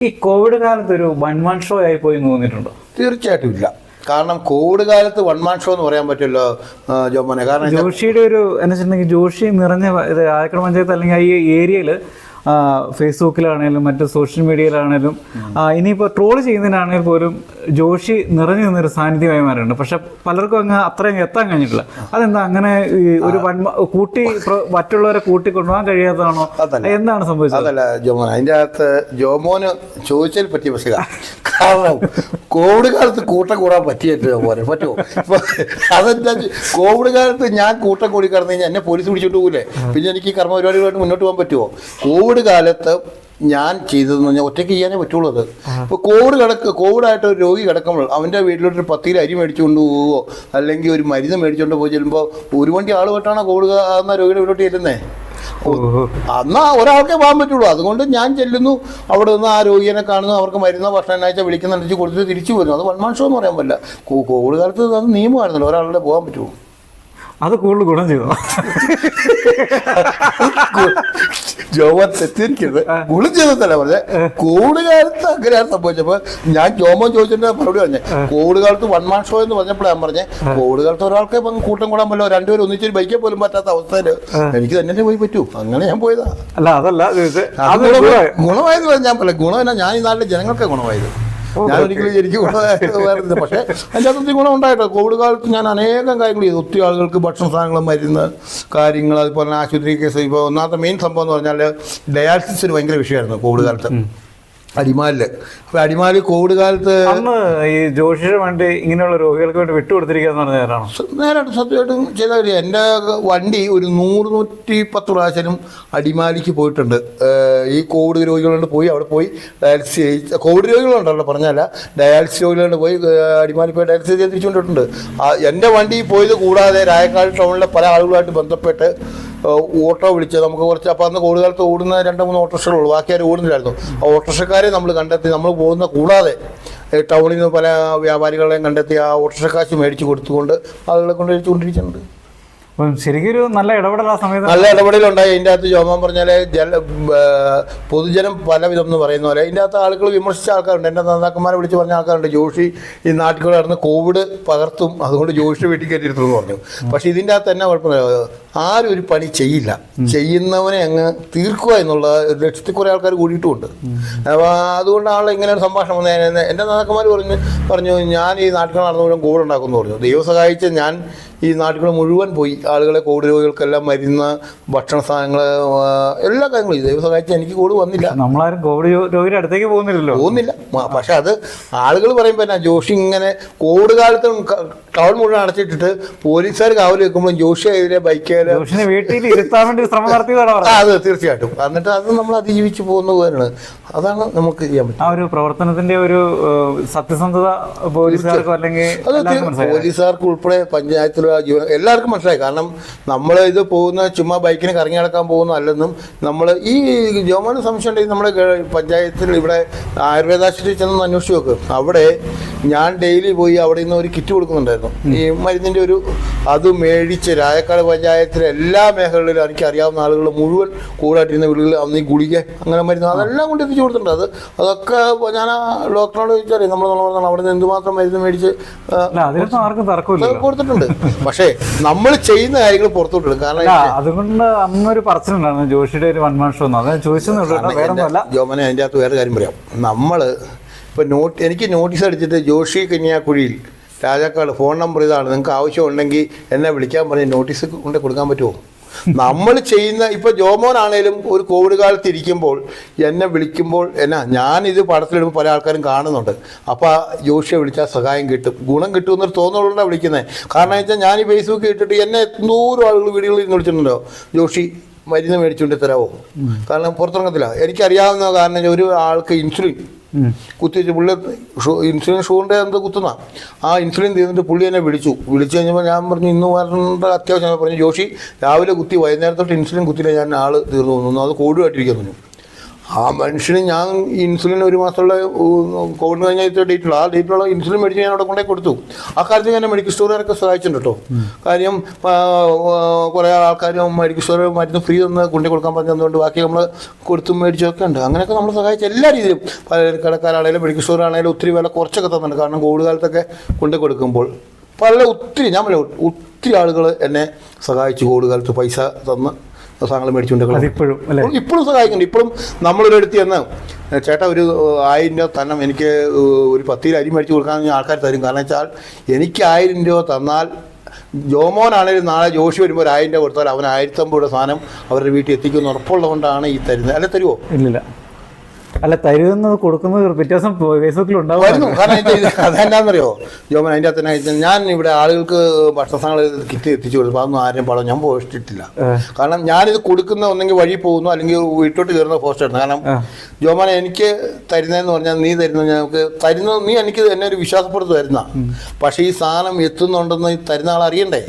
ഈ കോവിഡ് കാലത്ത് ഒരു വൺ മാൻ ഷോ ആയി പോയി തോന്നിയിട്ടുണ്ടോ? തീർച്ചയായിട്ടും ഇല്ല. കാരണം കോവിഡ് കാലത്ത് വൺ മാൻ ഷോ എന്ന് പറയാൻ പറ്റില്ല ജോമോനെ. കാരണം ജോഷിയുടെ ഒരു എന്ന് വെച്ചിട്ടുണ്ടെങ്കിൽ ജോഷി നിറഞ്ഞ ഇത് ആയക്കട പഞ്ചായത്ത് അല്ലെങ്കിൽ ഈ ഏരിയയിൽ ഫേസ്ബുക്കിലാണേലും മറ്റ് സോഷ്യൽ മീഡിയയിലാണേലും ഇനിയിപ്പോൾ ട്രോൾ ചെയ്യുന്നതിനാണെങ്കിൽ പോലും ജോഷി നിറഞ്ഞു നിന്നൊരു സാന്നിധ്യമായി മാറുന്നുണ്ട് പക്ഷെ പലർക്കും അങ്ങ് അത്രയും എത്താൻ കഴിഞ്ഞിട്ടില്ല. അതെന്താ അങ്ങനെ ഈ ഒരു കൂട്ടി മറ്റുള്ളവരെ കൂട്ടി കൊണ്ടുപോകാൻ കഴിയാത്തതാണോ. എന്താണ് സംഭവിച്ചത്? അതല്ല ജോമോൻ. അതിന്റെ അകത്ത് ജോമോന് ചോദിച്ചാൽ പറ്റിയ പക്ഷേ കാരണം കോവിഡ് കാലത്ത് കൂട്ടം കൂടാൻ പറ്റിയിട്ട് പോലെ പറ്റുമോ? ഇപ്പൊ അതെന്താ കോവിഡ് കാലത്ത് ഞാൻ കൂട്ടം കൂടി കടന്നു കഴിഞ്ഞാൽ എന്നെ പോലീസ് പിടിച്ചിട്ട് പോകില്ലേ പിന്നെ എനിക്ക് കർമ്മ പരിപാടികളായിട്ട് മുന്നോട്ട് പോകാൻ പറ്റുമോ? കോവിഡ് കാലത്ത് ഞാൻ ചെയ്തതെന്ന് പറഞ്ഞാൽ ഒറ്റയ്ക്ക് ചെയ്യാനേ പറ്റുള്ളൂ അത്. ഇപ്പോൾ കോവിഡ് കിടക്ക് കോവിഡായിട്ട് ഒരു രോഗി കിടക്കുമ്പോൾ അവന്റെ വീട്ടിലോട്ട് ഒരു പത്ത് കിലോ അരി മേടിച്ചുകൊണ്ട് പോവുകയോ അല്ലെങ്കിൽ ഒരു മരുന്ന് മേടിച്ചുകൊണ്ട് പോയി ചെല്ലുമ്പോൾ ഒരു വണ്ടി ആളുമായിട്ടാണ് കോവിഡ് ആകുന്ന രോഗിയുടെ വീട്ടിലോട്ട് ചെല്ലുന്നത് അന്ന് ഒരാൾക്കേ പോകാൻ പറ്റുള്ളൂ. അതുകൊണ്ട് ഞാൻ ചെല്ലുന്നു. അവിടെ നിന്ന് ആ രോഗിയെ കാണുന്നു. അവർക്ക് മരുന്ന് ഭക്ഷണം എന്നാഴ്ച വിളിക്കുന്നുണ്ടെങ്കിൽ കൊടുത്തിട്ട് തിരിച്ചു വരുന്നു. അത് വൺമാൻ ഷോ എന്ന് പറയാൻ പറ്റില്ല. കോവിഡ് കാലത്ത് അത് നിയമമായിരുന്നല്ലോ. ഒരാളുടെ പോകാൻ പറ്റുമോ അത് കൂടുതൽ ഗുണം ചെയ്തു? ജോമോൻ തെറ്റിയിരിക്കരുത് ഗുണം ചെയ്തല്ല പറഞ്ഞേ. കോവിഡ് കാലത്ത് അങ്ങനെയാണ് സംഭവിച്ചപ്പോ ഞാൻ ജോമോൻ ചോദിച്ചിട്ട് മറുപടി പറഞ്ഞേ. കോവിഡ് കാലത്ത് വൺ മാൻ ഷോ എന്ന് പറഞ്ഞപ്പോഴാണ് ഞാൻ പറഞ്ഞേ. കോവിഡ് കാലത്ത് ഒരാൾക്ക് കൂട്ടം കൂടാൻ പറ്റില്ല. രണ്ടുപേരും ഒന്നിച്ചൊരു ബൈക്കിൽ പോലും പറ്റാത്ത അവസ്ഥയിൽ എനിക്ക് തന്നെ പോയി പറ്റൂ. അങ്ങനെ ഞാൻ പോയതാ. അല്ല അതല്ല. ഗുണമായത് ഞാൻ പറയാം ഗുണം ഞാൻ ഈ നാട്ടിലെ ജനങ്ങൾക്ക് ഗുണമായത്. ഞാൻ ഒരിക്കലും എനിക്ക് പക്ഷേ അതിന്റെ അകത്ത് ഗുണം ഉണ്ടായിട്ടോ? കോവിഡ് കാലത്ത് ഞാൻ അനേകം കാര്യങ്ങൾ ചെയ്തു. ഒത്തിരി ആളുകൾക്ക് ഭക്ഷണ സാധനങ്ങൾ മരുന്ന് കാര്യങ്ങൾ അതുപോലെ തന്നെ ആശുപത്രി കേസ്. ഇപ്പോൾ ഒന്നാമത്തെ മെയിൻ സംഭവം എന്ന് പറഞ്ഞാൽ ഡയാലിസിസ് ഭയങ്കര വിഷയമായിരുന്നു കോവിഡ് കാലത്ത് അടിമാലിൽ അപ്പൊ അടിമാലി കോവിഡ് കാലത്ത് അന്ന് ഈ ജോഷിയുടെ വണ്ടി ഇങ്ങനെയുള്ള രോഗികൾക്ക് വേണ്ടി വിട്ടുകൊടുത്തിരിക്കുക എന്ന് പറഞ്ഞ നേരാണോ? നേരായിട്ട് സത്യമായിട്ടും ചെയ്ത കാര്യം എന്റെ വണ്ടി ഒരു നൂറ് നൂറ്റി പത്ത് പ്രാവശ്യം അടിമാലിക്ക് പോയിട്ടുണ്ട്. ഈ കോവിഡ് രോഗികളുണ്ട് പോയി അവിടെ പോയി ഡയാലിസിസ് ചെയ്ത് കോവിഡ് രോഗികളുണ്ടല്ലോ പറഞ്ഞല്ല ഡയാലിസിസ് രോഗികളുണ്ട് പോയി അടിമാലി പോയി ഡയാലിസിസ് ചെയ്ത് തിരിച്ചുകൊണ്ടിട്ടുണ്ട് എന്റെ വണ്ടി പോയത് കൂടാതെ രായക്കാട് ടൗണിലെ പല ആളുകളുമായിട്ട് ബന്ധപ്പെട്ട് ഓട്ടോ വിളിച്ച് നമുക്ക് കുറച്ച് അപ്പോൾ അന്ന് കൂടുതലത്ത് ഓടുന്ന രണ്ട് മൂന്ന് ഓട്ടോറിക്ഷകളുള്ളൂ. ബാക്കി ആരും ഓടുന്നില്ലായിരുന്നു. ആ ഓട്ടോറിക്ഷക്കാരെ നമ്മൾ കണ്ടെത്തി. നമ്മൾ പോകുന്ന കൂടാതെ ടൗണിൽ നിന്ന് പല വ്യാപാരികളെയും കണ്ടെത്തി ആ ഓട്ടോറിക്ഷക്കാശ് മേടിച്ച് കൊടുത്തുകൊണ്ട് ആളുകളെ കൊണ്ട് എഴുതിക്കൊണ്ടിരിക്കുന്നുണ്ട് അപ്പം ശരിക്കും നല്ല ഇടപെടൽ ആ സമയത്ത് നല്ല ഇടപെടലുണ്ടായി. അതിന്റെ അകത്ത് ജോമാൻ പറഞ്ഞാൽ ജല പൊതുജനം പലവിധം എന്ന് പറയുന്ന പോലെ അതിന്റെ അകത്ത് ആളുകൾ വിമർശിച്ച ആൾക്കാരുണ്ട്. എന്റെ നേതാക്കന്മാരെ വിളിച്ച് പറഞ്ഞ ആൾക്കാരുണ്ട്. ജോഷി ഈ നാട്ടിൽ നടന്ന് കോവിഡ് പകർത്തും അതുകൊണ്ട് ജോഷി വീട്ടിൽ കയറ്റിയിരുന്നു എന്ന് പറഞ്ഞു. പക്ഷേ ഇതിന്റെ അകത്ത് തന്നെ കുഴപ്പമില്ല. ആരും ഒരു പണി ചെയ്യില്ല. ചെയ്യുന്നവനെ അങ്ങ് തീർക്കുക എന്നുള്ള ഒരു ലക്ഷ്യത്തിൽ കുറേ ആൾക്കാർ കൂടിയിട്ടുമുണ്ട്. അപ്പോൾ അതുകൊണ്ടാണല്ലോ ഇങ്ങനെ ഒരു സംഭാഷണം വന്നത് എന്റെ നേതാക്കന്മാർ പറഞ്ഞു പറഞ്ഞു ഞാൻ ഈ നാട്ടിൽ നടന്നു മുഴുവൻ കോവിഡ് ഉണ്ടാക്കുമെന്ന് പറഞ്ഞു. ദൈവം സഹായിച്ച് ഞാൻ ഈ നാട്ടിൽ മുഴുവൻ പോയി. ആളുകളെ കോവിഡ് രോഗികൾക്കെല്ലാം മരുന്ന് ഭക്ഷണ സാധനങ്ങൾ എല്ലാ കാര്യങ്ങളും. ദൈവം സഹായിച്ച് എനിക്ക് കോവിഡ് വന്നില്ല. നമ്മളാരും കോവിഡ് രോഗിയുടെ അടുത്തേക്ക് പോകുന്നില്ലല്ലോ. പോകുന്നില്ല. പക്ഷെ അത് ആളുകൾ പറയുമ്പോൾ എന്നാ ജോഷി ഇങ്ങനെ കോവിഡ് കാലത്ത് ക- ടൗൺ മുഴുവൻ അടച്ചിട്ടിട്ട് പോലീസുകാർ കാവൽ വെക്കുമ്പോഴും ജോഷി എതിരെ ബൈക്കേൽ ജോഷിനെ വീട്ടിൽ ഇരുത്താൻ വേണ്ടി ശ്രമം നടത്തിയതാണ് ആ പറഞ്ഞത് അത് തീർച്ചയായിട്ടും. എന്നിട്ട് അത് നമ്മൾ അതിജീവിച്ച് പോകുന്ന പോലെയാണ്. അതാണ് നമുക്ക് ചെയ്യാൻ പറ്റും ആ ഒരു പ്രവർത്തനത്തിന്റെ ഒരു സത്യസന്ധത പോലീസുകാർക്കോ അല്ലെങ്കിൽ പോലീസുകാർക്ക് ഉൾപ്പെടെ പഞ്ചായത്തിലെ ജീവന എല്ലാവർക്കും മനസ്സിലായി. കാരണം നമ്മൾ ഇത് പോകുന്ന ചുമ്മാ ബൈക്കിന് കറങ്ങി നടക്കാൻ പോകുന്ന അല്ലെന്നും നമ്മൾ ഈ ജോമാന സംശയം ഉണ്ടെങ്കിൽ നമ്മുടെ പഞ്ചായത്തിൽ ഇവിടെ ആയുർവേദാശുപത്രി ചെന്ന് അന്വേഷിച്ച് നോക്ക്. അവിടെ ഞാൻ ഡെയിലി പോയി അവിടെ നിന്ന് ഒരു കിറ്റ് കൊടുക്കുന്നുണ്ടായിരുന്നു. ഈ മരുന്നിന്റെ ഒരു അത് മേടിച്ച് രായക്കാട് പഞ്ചായത്തിലെ എല്ലാ മേഖലകളിലും എനിക്ക് അറിയാവുന്ന ആളുകൾ മുഴുവൻ കൂടായിട്ടിരുന്ന വീടുകളിൽ അന്ന് ഈ ഗുളിക അങ്ങനെ മരുന്ന് അതെല്ലാം കൊണ്ട് എത്തിച്ചു കൊടുത്തിട്ടുണ്ട്. അത് അതൊക്കെ ഞാൻ ആ ഡോക്ടറോട് ചോദിച്ചറിയാം നമ്മൾ പറഞ്ഞാൽ അവിടെ നിന്ന് എന്തുമാത്രം മരുന്ന് മേടിച്ച് കൊടുത്തിട്ടുണ്ട്. പക്ഷേ നമ്മൾ ചെയ്യുന്ന കാര്യങ്ങൾ പുറത്തോട്ടിടും കാരണം അതുകൊണ്ട് അതുകൊണ്ട് അന്നൊരു പറച്ചിലുണ്ടായിരുന്നു ജോഷിയുടെ ഒരു വൺമാൻ ഷോ എന്ന്. അത് ചോദിച്ചെന്നുള്ളൂ കേട്ടോ. കാരണം വേറെ ഒന്നുമല്ല ജോമനെ അതിന്റെ അകത്ത് വേറെ കാര്യം പറയാം. നമ്മൾ ഇപ്പം നോട്ട് എനിക്ക് നോട്ടീസ് അടിച്ചിട്ട് ജോഷി കന്യാക്കുഴിയിൽ രാജാക്കാട് ഫോൺ നമ്പർ ഇതാണ്. നിങ്ങൾക്ക് ആവശ്യമുണ്ടെങ്കിൽ എന്നെ വിളിക്കാൻ പറഞ്ഞ് നോട്ടീസ് കൊണ്ട് കൊടുക്കാൻ പറ്റുമോ? നമ്മൾ ചെയ്യുന്ന ഇപ്പൊ ജോമോനാണേലും ഒരു കോവിഡ് കാലത്ത് ഇരിക്കുമ്പോൾ എന്നെ വിളിക്കുമ്പോൾ എന്നാ ഞാനിത് പടത്തിലിടുമ്പോൾ പല ആൾക്കാരും കാണുന്നുണ്ട്. അപ്പോൾ ജോഷിയെ വിളിച്ചാൽ സഹായം കിട്ടും. ഗുണം കിട്ടുമെന്നൊരു തോന്നലുകൊണ്ടാണ് വിളിക്കുന്നത് കാരണം വെച്ചാൽ ഞാൻ ഈ ഫേസ്ബുക്കിൽ ഇട്ടിട്ട് എന്നെ നൂറ് ആളുകൾ വീടുകളിൽ നിന്ന് വിളിച്ചിട്ടുണ്ടോ? ജോഷി മരുന്ന് മേടിച്ചുകൊണ്ട് തരാമോ കാരണം പുറത്തിറങ്ങത്തില്ല. എനിക്കറിയാവുന്ന കാരണം ഒരു ആൾക്ക് ഇൻസുലിൻ. കുത്തിവെച്ച് പുള്ളി ഇൻസുലിൻ ഷൂറിന്റെ എന്ത് കുത്തുന്ന. ആ ഇൻസുലിൻ തീർന്നിട്ട് പുള്ളി എന്നെ വിളിച്ചു. വിളിച്ചു കഴിഞ്ഞപ്പോൾ ഞാൻ പറഞ്ഞു ഇന്ന് വരേണ്ട അത്യാവശ്യം. പറഞ്ഞു ജോഷി രാവിലെ കുത്തി വൈകുന്നേരത്തോട്ട് ഇൻസുലിൻ കുത്തിയില്ല. ഞാൻ ആൾ തീർന്നു തോന്നുന്നു അത് കോവിഡായിട്ടിരിക്കുന്നു പറഞ്ഞു ആ മനുഷ്യന് ഞാൻ ഇൻസുലിൻ ഒരു മാസമുള്ള കോവിഡ് കഴിഞ്ഞ ഡേറ്റുള്ള ആ ഡേറ്റിലുള്ള ഇൻസുലിൻ മേടിച്ച് ഞാൻ അവിടെ കൊണ്ടേ കൊടുത്തു. ആ കാര്യത്തിൽ ഞാൻ മെഡിക്കൽ സ്റ്റോറുകാരൊക്കെ സഹായിച്ചിട്ടുണ്ട് കേട്ടോ കാര്യം കുറേ ആൾക്കാർ മെഡിക്കൽ സ്റ്റോർ മരുന്ന് ഫ്രീ ഒന്ന് കൊണ്ടു കൊടുക്കാൻ പറഞ്ഞതുകൊണ്ട് ബാക്കി നമ്മൾ കൊടുത്തും മേടിച്ചൊക്കെ ഉണ്ട്. അങ്ങനെയൊക്കെ നമ്മൾ സഹായിച്ച എല്ലാ രീതിയിലും. കടക്കാരാണെങ്കിലും മെഡിക്കൽ സ്റ്റോറാണെങ്കിലും ഒത്തിരി വില കുറച്ചൊക്കെ തന്നിട്ടുണ്ട്. കാരണം കോവിഡ് കാലത്തൊക്കെ കൊണ്ടു കൊടുക്കുമ്പോൾ പല ഒത്തിരി ഞാൻ ഒത്തിരി ആളുകൾ എന്നെ സഹായിച്ചു കോവിഡ് കാലത്ത് പൈസ തന്ന് സാധനങ്ങൾ മേടിച്ചുകൊണ്ട് ഇപ്പോഴും- ഇപ്പോഴും സഹായിക്കുന്നുണ്ട്. ഇപ്പോഴും നമ്മളൊരു അടുത്ത് ചെന്ന് ചേട്ടാ ഒരു ആയിരം രൂപ തന്നെ എനിക്ക് ഒരു പത്ത് കിലോ അരി മേടിച്ച് കൊടുക്കാൻ ആൾക്കാർ തരും. കാരണം വെച്ചാൽ എനിക്ക് ആയിരം രൂപ തന്നാൽ ജോമോനാണെങ്കിലും നാളെ ജോഷി വരുമ്പോൾ ഒരു ആയിരം രൂപ കൊടുത്താൽ അവൻ ആയിരത്തമ്പത് രൂപ സാധനം അവരുടെ വീട്ടിൽ എത്തിക്കുമെന്ന് ഉറപ്പുള്ളതുകൊണ്ടാണ് ഈ തരുന്നത്. അല്ലെ തരുമോ ഇല്ലില്ല. അല്ല തരുന്നത് കൊടുക്കുന്നത് വ്യത്യാസം ഫേസ്ബുക്കിൽ ഉണ്ടാവുമായിരുന്നു. കാരണം അതിന്റെ ഇത് ജോമൻ അതിന്റെ അകത്ത് ഞാൻ ഇവിടെ ആളുകൾക്ക് ഭക്ഷണങ്ങൾ കിറ്റ് എത്തിച്ചു കൊടുക്കും അതൊന്നും ആരും പടം. ഞാൻ പോസ്റ്റിട്ടില്ല കാരണം ഞാനിത് കൊടുക്കുന്ന ഒന്നെങ്കിൽ വഴി പോകുന്നു അല്ലെങ്കിൽ വീട്ടോട്ട് കയറുന്ന പോസ്റ്റ് ഇടുന്നു കാരണം ജോമൻ എനിക്ക് തരുന്നതെന്ന് പറഞ്ഞാൽ നീ തരുന്ന ഞങ്ങൾക്ക് തരുന്ന നീ എനിക്ക് എന്നെ ഒരു വിശ്വാസപ്പെടുത്ത് തരുന്ന. പക്ഷേ ഈ സാധനം എത്തുന്നുണ്ടെന്ന് തരുന്ന ആൾ അറിയണ്ടേ.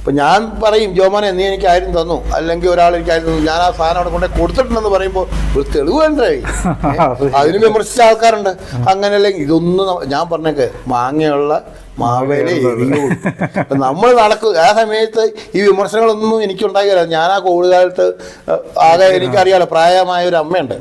ഇപ്പം ഞാൻ പറയും ജോമാനെ നീ എനിക്ക് ആയിരം തന്നു. അല്ലെങ്കിൽ ഒരാൾ എനിക്ക് ആയിരം തന്നു. ഞാൻ ആ സാധനം അവിടെ കൊണ്ടേ കൊടുത്തിട്ടുണ്ടെന്ന് പറയുമ്പോൾ ഒരു തെളിവ് വേണ്ടേ? അതിന് വിമർശിച്ച ആൾക്കാരുണ്ട്. അങ്ങനെയല്ലെങ്കിൽ ഇതൊന്നും ഞാൻ പറഞ്ഞേക്ക് മാങ്ങയുള്ള മാവേലെ നമ്മൾ നടക്കും ആ സമയത്ത് ഈ വിമർശനങ്ങളൊന്നും എനിക്ക് ഉണ്ടാകില്ല ഞാൻ ആ കോവിഡ് കാലത്ത് ആകെ എനിക്കറിയാലോ പ്രായമായ ഒരു അമ്മയുണ്ട്.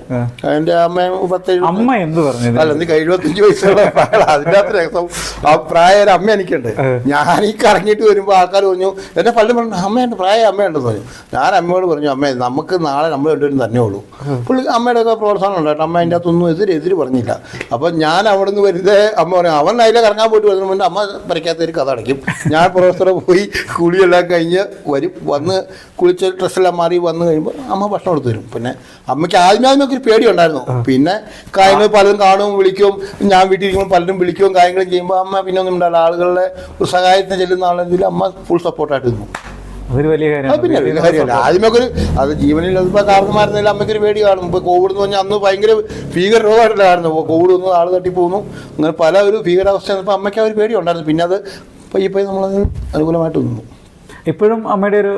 എന്റെ എന്റെ അമ്മ പത്തേഴ് അമ്മ എന്ത് പറഞ്ഞു അല്ല എനിക്ക് എഴുപത്തഞ്ച് വയസ്സുള്ള പ്രായം അതിന്റെ രസം. ആ പ്രായ ഒരു അമ്മ എനിക്കുണ്ട്. ഞാൻ ഈ കറങ്ങിയിട്ട് വരുമ്പോൾ ആൾക്കാർ പറഞ്ഞു എന്നെ പള്ളി പറഞ്ഞു അമ്മയുണ്ട് പ്രായ അമ്മയുണ്ടെന്ന് പറഞ്ഞു. ഞാൻ അമ്മയോട് പറഞ്ഞു അമ്മ നമുക്ക് നാളെ നമ്മൾ രണ്ടുപേരും തന്നെ ഉള്ളൂ. പുള്ളി അമ്മയുടെ ഒക്കെ പ്രോത്സാഹനം ഉണ്ട് അമ്മ അതിന്റെ അകത്തൊന്നും എതിരെതിര് എതിര് പറഞ്ഞില്ല. അപ്പം ഞാൻ അവിടെ നിന്ന് വരുന്നത് അമ്മ പറഞ്ഞു അവൻ അതിലെ കറങ്ങാൻ പോയിട്ട് വരുന്ന മുന്നേ അമ്മ പറിക്കാത്ത ഒരു കഥ അടയ്ക്കും ഞാൻ പ്രൊഫസറെ പോയി കുളിയെല്ലാം കഴിഞ്ഞ് വരും. വന്ന് കുളിച്ച് ഡ്രസ്സെല്ലാം മാറി വന്ന് കഴിയുമ്പോൾ അമ്മ ഭക്ഷണം കൊടുത്തു തരും. പിന്നെ അമ്മയ്ക്ക് ആദ്യം ആദ്യമൊക്കെ ഒരു പേടി ഉണ്ടായിരുന്നു. പിന്നെ കാര്യങ്ങൾ പലരും കാണും വിളിക്കും. ഞാൻ വീട്ടിലിരിക്കുമ്പോൾ പലരും വിളിക്കുകയും കാര്യങ്ങളും ചെയ്യുമ്പോൾ അമ്മ പിന്നെ ഒന്നും ഉണ്ടാവില്ല ആളുകളുടെ ഒരു സഹായത്തിന് ചെല്ലുന്ന ആളെങ്കിൽ അമ്മ ഫുൾ സപ്പോർട്ടായിട്ട് നിന്നു. അതൊരു വലിയ അത് പിന്നെ വലിയ കാര്യമല്ല ആദ്യമൊക്കെ ഒരു അത് ജീവനിൽ ഇപ്പൊ കാരണന്മാരുന്നില്ല അമ്മയ്ക്ക് ഒരു പേടി കാണും. ഇപ്പൊ കോവിഡ് എന്ന് പറഞ്ഞാൽ അന്ന് ഭയങ്കര ഭീകര രോഗമായിട്ടായിരുന്നു അപ്പോൾ കോവിഡ് വന്ന് ആൾ തട്ടിപ്പോകുന്നു അങ്ങനെ പല ഒരു ഭീകരാവസ്ഥ വന്നപ്പോൾ അമ്മയ്ക്ക് ആ ഒരു പേടി ഉണ്ടായിരുന്നു. പിന്നെ അത് പയ്യെ നമ്മളത് അനുകൂലമായിട്ട് നിന്നു. ഇപ്പോഴും അമ്മയുടെ ഒരു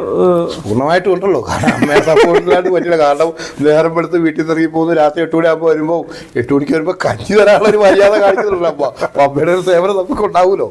പൂർണമായിട്ടും ഉണ്ടല്ലോ. കാരണം അമ്മയെ സപ്പോർട്ടിലായിട്ട് പറ്റില്ല. കാരണം നേരം എടുത്ത് വീട്ടിൽ നിന്ന് ഇറങ്ങി പോകുന്നു. രാത്രി എട്ട് മണിയാകുമ്പോൾ വരുമ്പോൾ എട്ട് മണിക്ക് വരുമ്പോൾ കഞ്ഞി തരാനുള്ള ഒരു മര്യാദ കാണിക്കുന്നുണ്ടല്ലോ. അപ്പോൾ അമ്മയുടെ ഒരു സേവനം നമുക്ക് ഉണ്ടാവുമല്ലോ.